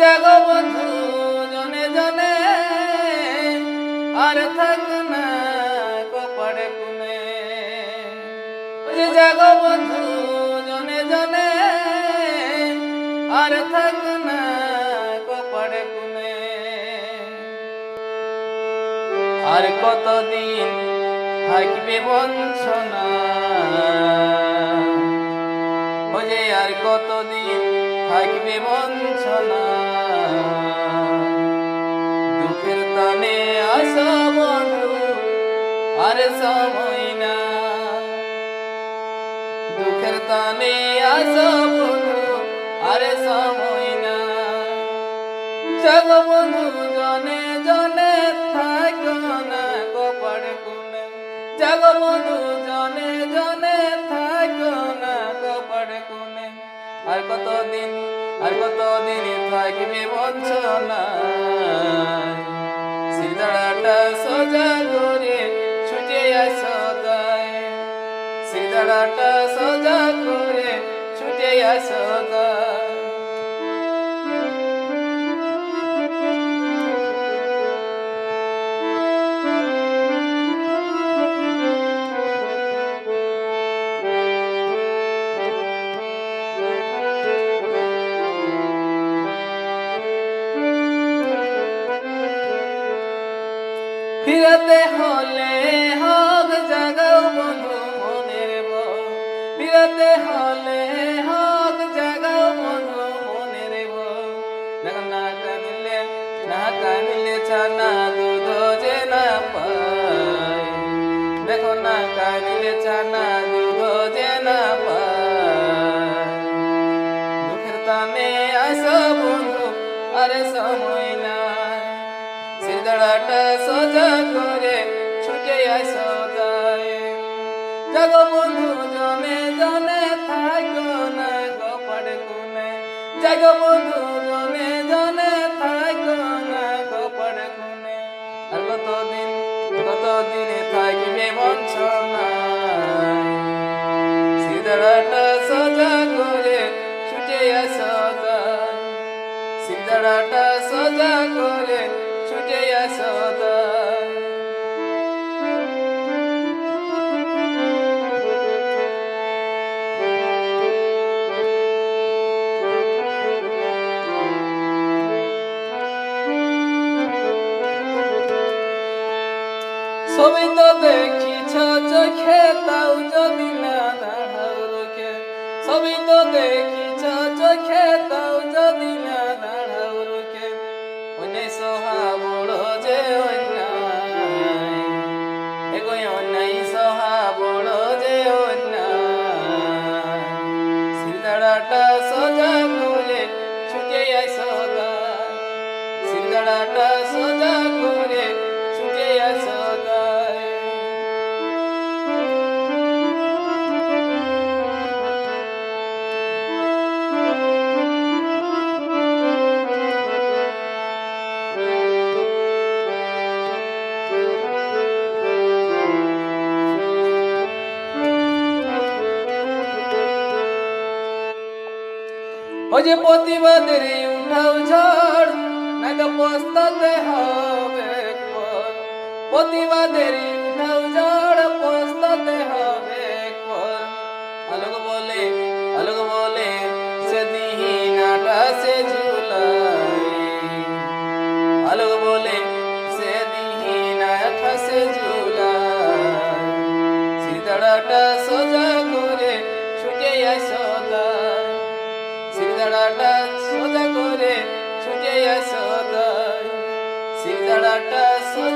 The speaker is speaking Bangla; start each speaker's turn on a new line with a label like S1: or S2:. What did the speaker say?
S1: জাগো বন্ধু, জনে জনে। আর থাক না কপাড়ে কুনে জাগো বন্ধু, জনে জনে। আর থাক না কপাড়ে কুনে আর কতদিন থাকবে বঞ্চনা? আর কতদিন থাকবে বঞ্চনা। দুঃখের তানে আসা বন্ধু, আর সময় না। দুঃখের তানে আসা বন্ধু, আর সময় না। জগবন্ধু জনে জনে থাকো না কপাড় কুনে জগবন্ধু জনে জনে কতদিন আর কতদিনই থাকবে বঞ্চনা? সিদাড়াটা সোজা করে ছুটে আসো তাই। সিদাড়াটা সোজা করে ছুটে আসো তাই। ফিরাতে হলে হক জাগাও বন্ধু মনের বল ফিরাতে হলে হক জাগাও বন্ধু মনের বল না কানিলে না কানিলে ছানা দুধ যে না পায়। দেখো না কানিলে ছানা দুধ যে না পায়। দুঃখের তানে আসো বন্ধু, আরে সময় নাই। সিদাড়াটা সোজা করে ছুটে আসো তাই জগবন্ধু জনে জনে থাকো না গোপাড় কুনে জগবন্ধু জনে জনে থাকো না গোপাড় কুনে আর কতদিন, কতদিনে থাকবে বঞ্চনায় সিদাড়াটা সোজা করে ছুটে আসো তাই সিদাড়াটা সোজা করে তো দেখিছ চোখে তাও যদি না দাঁড়াও সবই তো দেখিছ চোখে তাও যদি না সিলদাড়াটা সোজা করে ছুটে আয় সদা। সিলদাড়াটা সোজা করে ও যে প্রতিবাদের উঠাও ঝড় না তো পস্তাতে হবে পর। প্রতিবাদের উঠাও ঝড় পস্তাতে হবে। আলোক বলে আলোক বলে সে দিহিনাটা সে ঝুলাই আলোক বলে সে দিহিনাটা সে ঝুলাই সিদাড়াটা সোজা করে ছুটে আসো সিদাড়াটা সোজা করে ছুটে আসো সিদাড়াটা সোজা